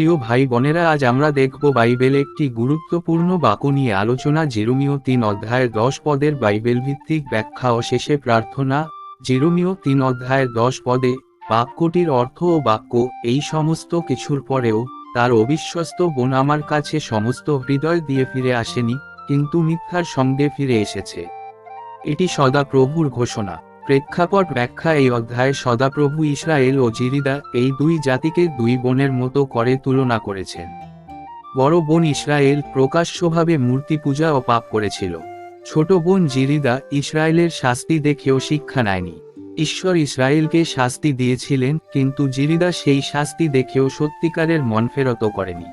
প্রিয় ভাই বোনেরা আজ আমরা দেখব বাইবেল একটি গুরুত্বপূর্ণ বাক্য নিয়ে আলোচনা জেরুমীয় তিন অধ্যায়ের দশ পদের বাইবেল ভিত্তিক ব্যাখ্যা ও শেষে প্রার্থনা। জেরুমীয় তিন অধ্যায়ের দশ পদে বাক্যটির অর্থ ও বাক্য এই সমস্ত কিছুর পরেও তার অবিশ্বস্ত বোন আমার কাছে সমস্ত হৃদয় দিয়ে ফিরে আসেনি, কিন্তু মিথ্যার সঙ্গে ফিরে এসেছে। এটি সদা প্রভুর ঘোষণা। প্রেক্ষাপট ব্যাখ্যা এই অধ্যায়ে সদাপ্রভু ইসরায়েল ও জিরিদা এই দুই জাতিকে দুই বোনের মতো করে তুলনা করেছেন। বড় বোন ইসরায়েল প্রকাশ্যভাবে মূর্তি পূজা ও পাপ করেছিল। ছোট বোন জিরিদা ইসরায়েলের শাস্তি দেখেও শিক্ষা নেয়নি। ঈশ্বর ইসরায়েলকে শাস্তি দিয়েছিলেন, কিন্তু জিরিদা সেই শাস্তি দেখেও সত্যিকারের মন ফেরত করেনি।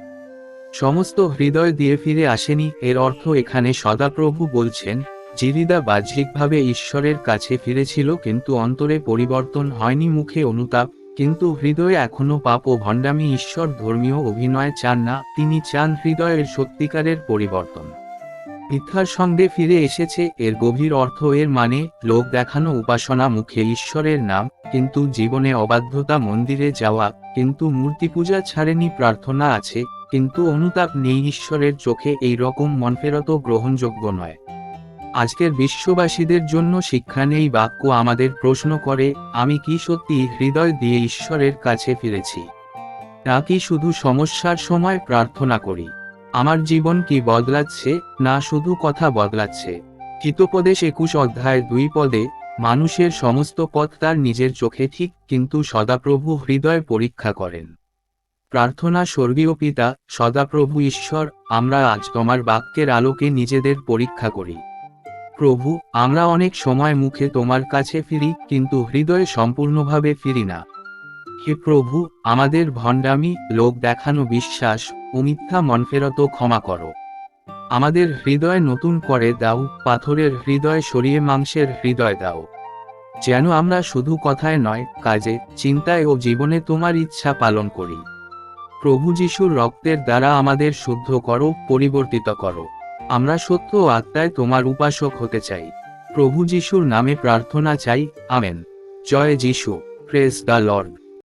সমস্ত হৃদয় দিয়ে ফিরে আসেনি, এর অর্থ এখানে সদাপ্রভু বলছেন জিরিদা বাহ্যিকভাবে ঈশ্বরের কাছে ফিরেছিল কিন্তু অন্তরে পরিবর্তন হয়নি মুখে অনুতাপ, কিন্তু হৃদয়ে এখনও পাপ ও ভণ্ডামি ঈশ্বর ধর্মীয় অভিনয় চান না, তিনি চান হৃদয়ের সত্যিকারের পরিবর্তন। মিথ্যার সঙ্গে ফিরে এসেছে, এর গভীর অর্থ এর মানে লোক দেখানো উপাসনা মুখে ঈশ্বরের নাম, কিন্তু জীবনে অবাধ্যতা মন্দিরে যাওয়া, কিন্তু মূর্তি পূজা ছাড়েনি প্রার্থনা আছে, কিন্তু অনুতাপ নেই ঈশ্বরের চোখে, এই রকম মনফেরত গ্রহণযোগ্য নয়। আজকের বিশ্ববাসীদের জন্য শিক্ষা নেই বাক্য আমাদের প্রশ্ন করে, আমি কি সত্যি হৃদয় দিয়ে ঈশ্বরের কাছে ফিরেছি? নাকি শুধু সমস্যার সময় প্রার্থনা করি? আমার জীবন কি বদলাচ্ছে? না শুধু কথা বদলাচ্ছে। হিতোপদেশ একুশ অধ্যায় দুই পদে, মানুষের সমস্ত পথ তার নিজের চোখে ঠিক, কিন্তু সদাপ্রভু হৃদয় পরীক্ষা করেন। প্রার্থনা স্বর্গীয় পিতা, সদাপ্রভু ঈশ্বর, আমরা আজ তোমার বাক্যের আলোকে নিজেদের পরীক্ষা করি। প্রভু, আমরা অনেক সময় মুখে তোমার কাছে ফিরি, কিন্তু হৃদয়ে সম্পূর্ণভাবে ফিরি না। হে প্রভু, আমাদের ভণ্ডামি লোক দেখানো বিশ্বাস ও মিথ্যা মনফেরত ক্ষমা করো। আমাদের হৃদয় নতুন করে দাও, পাথরের হৃদয় সরিয়ে মাংসের হৃদয় দাও। যেন আমরা শুধু কথায় নয়, কাজে, চিন্তায় ও জীবনে তোমার ইচ্ছা পালন করি। প্রভু যিশুর রক্তের দ্বারা আমাদের শুদ্ধ করো, পরিবর্তিত করো। আমরা সত্য আত্মায় তোমার উপাসক হতে চাই। প্রভু যিশুর নামে প্রার্থনা চাই, আমেন। জয় যিশু প্রেস দ্য লর্ড